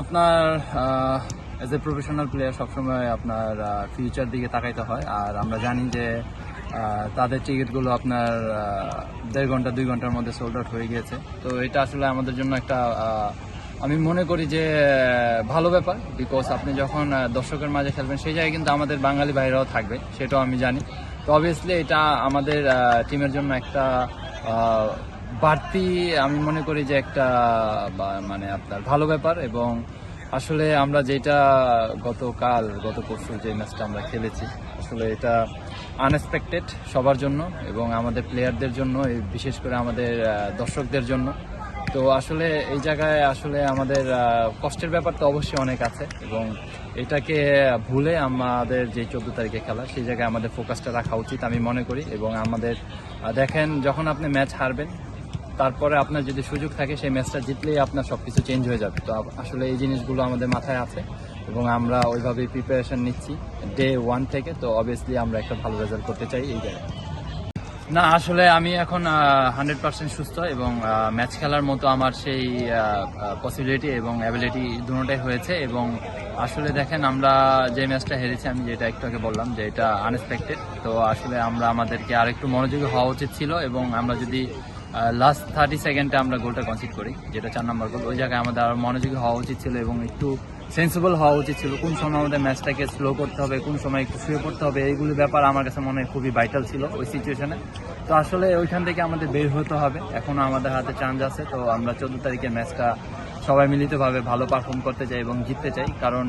আপনার as a professional player সবসময় আপনার ফিউচার দিকে তাকাইতে হয়। আর আমরা জানি যে তাদের টিকিটগুলো আপনার দেড় ঘণ্টা, দুই ঘণ্টার মধ্যে সোল্ড আউট হয়ে গিয়েছে। তো এটা আসলে আমাদের জন্য একটা আমি মনে করি যে, ভালো ব্যাপার। বিকজ আপনি যখন দর্শকের মাঝে খেলবেন, সেই জায়গায় কিন্তু আমাদের বাঙালি বাইরেও থাকবে, সেটাও আমি জানি। তো অবভিয়াসলি এটা আমাদের টিমের জন্য একটা বাড়তি আমি মনে করি যে একটা মানে আপনার ভালো ব্যাপার এবং আসলে আমরা যেটা গতকাল, গত পরশু যে ম্যাচটা আমরা খেলেছি, আসলে এটা আনএক্সপেক্টেড সবার জন্য এবং আমাদের প্লেয়ারদের জন্য বিশেষ করে আমাদের দর্শকদের জন্য। তো আসলে এই জায়গায় আসলে আমাদের কষ্টের ব্যাপার তো অবশ্যই অনেক আছে এবং এটাকে ভুলে আমাদের যে চোদ্দ তারিখে খেলা, সেই জায়গায় আমাদের ফোকাসটা রাখা উচিত আমি মনে করি এবং আমাদের দেখেন যখন আপনি ম্যাচ হারবেন তারপরে আপনার যদি সুযোগ থাকে, সেই ম্যাচটা জিতলেই আপনার সব কিছু চেঞ্জ হয়ে যাবে। তো আসলে এই জিনিসগুলো আমাদের মাথায় আছে এবং আমরা ওইভাবেই প্রিপারেশন নিচ্ছি ডে ওয়ান থেকে। তো অবভিয়াসলি আমরা একটা ভালো রেজাল্ট করতে চাই এই জায়গায়। না, আসলে আমি এখন হান্ড্রেড পার্সেন্ট সুস্থ এবং ম্যাচ খেলার মতো আমার সেই পসিবিলিটি এবং অ্যাবিলিটি দুটোটাই হয়েছে এবং আসলে দেখেন আমরা যে ম্যাচটা হেরেছি, আমি যেটা একটু আগে বললাম যে এটা আনএক্সপেক্টেড তো আসলে আমরা আমাদেরকে আরেকটু মনোযোগী হওয়া উচিত ছিল এবং আমরা যদি লাস্ট থার্টি সেকেন্ডে আমরা গোলটা কনসিড করি, যেটা চার নম্বর গোল ওই জায়গায় আমাদের আরও মনোযোগী হওয়া উচিত ছিল এবং একটু সেন্সিবল হওয়া উচিত ছিল। কোন সময় আমাদের ম্যাচটাকে স্লো করতে হবে, কোন সময় একটু শুয়ে পড়তে হবে, এইগুলি ব্যাপার আমার কাছে মনে হয় খুবই ভাইটাল ছিল ওই সিচুয়েশনে তো আসলে ওইখান থেকে আমাদের বের হতে হবে। এখনও আমাদের হাতে চান্স আছে, তো আমরা চোদ্দ তারিখের ম্যাচটা সবাই মিলিতভাবে ভালো পারফর্ম করতে চাই এবং জিততে চাই। কারণ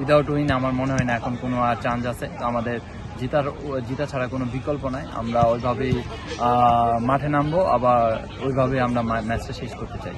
উইদাউট উইন আমার মনে হয় না এখন কোনো আর চান্স আছে। তো আমাদের জিতার, জিতা ছাড়া কোনো বিকল্প নাই। আমরা ওইভাবেই মাঠে নামবো, আবার ওইভাবেই আমরা ম্যাচটা শেষ করতে চাই।